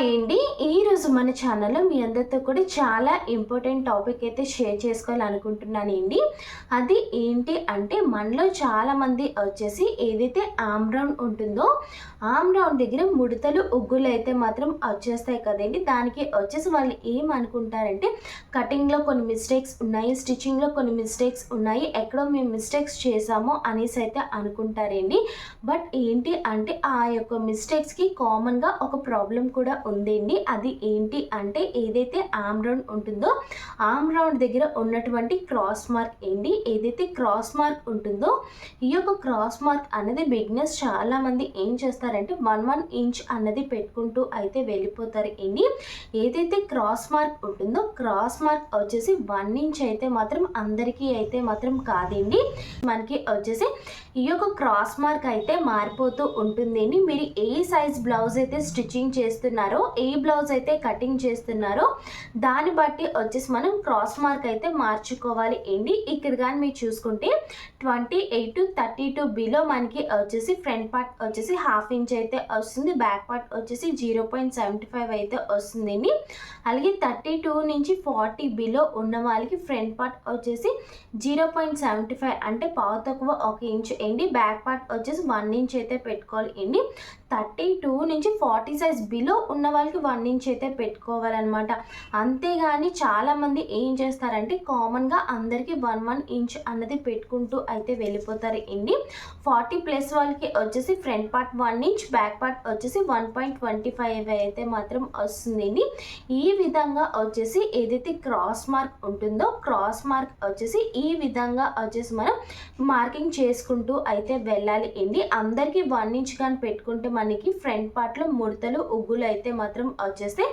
Hi అండి ఈరోజు మన ఛానల్లో మీ అందరితో కూడా చాలా ఇంపార్టెంట్ టాపిక్ అయితే షేర్ చేసుకోవాలనుకుంటున్నాను అండి అది ఏంటి అంటే మనలో చాలామంది వచ్చేసి ఏదైతే ఆమ్రౌండ్ ఉంటుందో ఆమ్రౌండ్ దగ్గర ముడతలు ఉగ్గులు అయితే మాత్రం వచ్చేస్తాయి కదండి. దానికి వచ్చేసి వాళ్ళు ఏమనుకుంటారంటే కటింగ్లో కొన్ని మిస్టేక్స్ ఉన్నాయి స్టిచ్చింగ్లో కొన్ని మిస్టేక్స్ ఉన్నాయి ఎక్కడో మేము మిస్టేక్స్ చేసాము అనేసి అయితే అనుకుంటారండి. బట్ ఏంటి అంటే ఆ యొక్క మిస్టేక్స్కి కామన్గా ఒక ప్రాబ్లం కూడా ఉందండి. అది ఏంటి అంటే ఏదైతే ఆమ్ రౌండ్ ఉంటుందో ఆమ్ రౌండ్ దగ్గర ఉన్నటువంటి క్రాస్ మార్క్ ఏంటి? ఏదైతే క్రాస్ మార్క్ ఉంటుందో ఈ యొక్క క్రాస్ మార్క్ అనేది బిగ్నెస్ చాలామంది ఏం చేస్తారంటే వన్ వన్ ఇంచ్ అన్నది పెట్టుకుంటూ అయితే వెళ్ళిపోతారు ఏంటి ఏదైతే క్రాస్ మార్క్ ఉంటుందో క్రాస్ మార్క్ వచ్చేసి వన్ ఇంచ్ అయితే మాత్రం అందరికీ అయితే మాత్రం కాదండి. మనకి వచ్చేసి ఈ యొక్క క్రాస్ మార్క్ అయితే మారిపోతూ ఉంటుందండి. మీరు ఏ సైజ్ బ్లౌజ్ అయితే స్టిచ్చింగ్ చేస్తున్నారో ఏ బ్లౌజ్ అయితే కటింగ్ చేస్తున్నారో దాన్ని బట్టి వచ్చేసి మనం క్రాస్ మార్క్ అయితే మార్చుకోవాలి. అండి ఇక్కడ కానీ మీరు చూసుకుంటే twenty eight to thirty two below మనకి వచ్చేసి ఫ్రంట్ పార్ట్ వచ్చేసి హాఫ్ ఇంచ్ అయితే వస్తుంది. బ్యాక్ పార్ట్ వచ్చేసి జీరో పాయింట్ సెవెంటీ ఫైవ్ అయితే వస్తుందండి అలాగే థర్టీ టూ నుంచి ఫార్టీ బిలో ఉన్న వాళ్ళకి ఫ్రంట్ పార్ట్ వచ్చేసి జీరో పాయింట్ సెవెంటీ ఫైవ్ అంటే పావు తక్కువ ఒక ఇంచ్ అండి బ్యాక్ పార్ట్ వచ్చేసి వన్ ఇంచ్ అయితే పెట్టుకోవాలి. అండి థర్టీ టూ నుంచి ఫార్టీ సైజ్ బిలో ఉన్న ఉన్న వాళ్ళకి వన్ ఇంచ్ అయితే పెట్టుకోవాలన్నమాట. అంతేగాని చాలామంది ఏం చేస్తారంటే కామన్గా అందరికీ వన్ వన్ ఇంచ్ అన్నది పెట్టుకుంటూ అయితే వెళ్ళిపోతారు. ఇండి ఫార్టీ ప్లస్ వాళ్ళకి వచ్చేసి front part one inch back part వచ్చేసి వన్ పాయింట్ ట్వంటీ ఫైవ్ అయితే మాత్రం వస్తుంది. ఈ విధంగా వచ్చేసి ఏదైతే క్రాస్ మార్క్ ఉంటుందో క్రాస్ మార్క్ వచ్చేసి ఈ విధంగా వచ్చేసి మనం మార్కింగ్ చేసుకుంటూ అయితే వెళ్ళాలి. అండి అందరికీ వన్ ఇంచ్ కానీ పెట్టుకుంటే మనకి ఫ్రంట్ పార్ట్లో ముడతలు ఉగ్గులు అయితే మాత్రం వచ్చేస్తే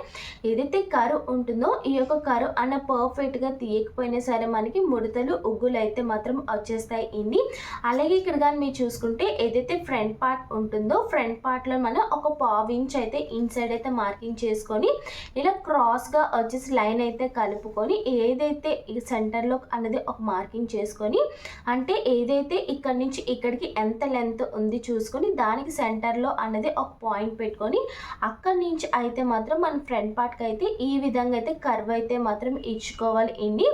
ఏదైతే కరు ఉంటుందో ఈ యొక్క కరు అన్న పర్ఫెక్ట్గా తీయకపోయినా సరే మనకి ముడతలు ఉగ్గులు అయితే మాత్రం వచ్చేస్తాయి ఇన్ని. అలాగే ఇక్కడ కానీ మీరు చూసుకుంటే ఏదైతే ఫ్రంట్ పార్ట్ ఉంటుందో ఫ్రంట్ పార్ట్లో మనం ఒక పావు ఇంచ్ అయితే ఇన్సైడ్ అయితే మార్కింగ్ చేసుకొని ఇలా క్రాస్గా వచ్చేసి లైన్ అయితే కలుపుకొని ఏదైతే ఈ సెంటర్లో అనేది ఒక మార్కింగ్ చేసుకొని అంటే ఏదైతే ఇక్కడ నుంచి ఇక్కడికి ఎంత లెంత్ ఉంది చూసుకొని దానికి సెంటర్లో అనేది ఒక పాయింట్ పెట్టుకొని అక్కడి నుంచి అయితే మాత్రం మన ఫ్రంట్ పార్ట్కి అయితే ఈ విధంగా అయితే కర్వ్ అయితే మాత్రం ఇచ్చుకోవాలి. ఇండి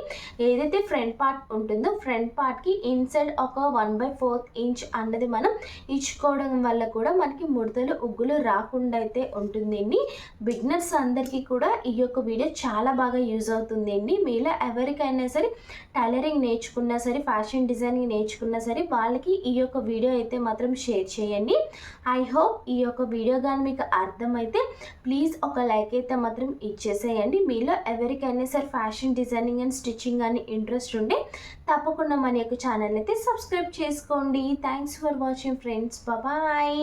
ఏదైతే ఫ్రంట్ పార్ట్ ఉంటుందో ఫ్రంట్ పార్ట్కి ఇన్సైడ్ ఒక వన్ బై ఫోర్త్ ఇంచ్ అన్నది మనం ఇచ్చుకోవడం వల్ల కూడా మనకి ముడతలు ఉగ్గులు రాకుండా అయితే ఉంటుందండి బిగ్నర్స్ అందరికీ కూడా ఈ యొక్క వీడియో చాలా బాగా యూజ్ అవుతుందండి మీలో ఎవరికైనా సరే టైలరింగ్ నేర్చుకున్నా సరే ఫ్యాషన్ డిజైనింగ్ నేర్చుకున్నా సరే వాళ్ళకి ఈ యొక్క వీడియో అయితే మాత్రం షేర్ చేయండి. ఐ హోప్ ఈ యొక్క వీడియో కానీ మీకు అర్థమైతే ప్లీజ్ ఒక లైక్ అయితే మాత్రం ఇచ్చేసేయండి. మీలో ఎవరికైనా సరే ఫ్యాషన్ డిజైనింగ్ అండ్ స్టిచ్చింగ్ అని ఇంట్రెస్ట్ ఉంటే తప్పకుండా మన యొక్క ఛానల్ అయితే సబ్స్క్రైబ్ చేసుకోండి. Thanks for watching friends bye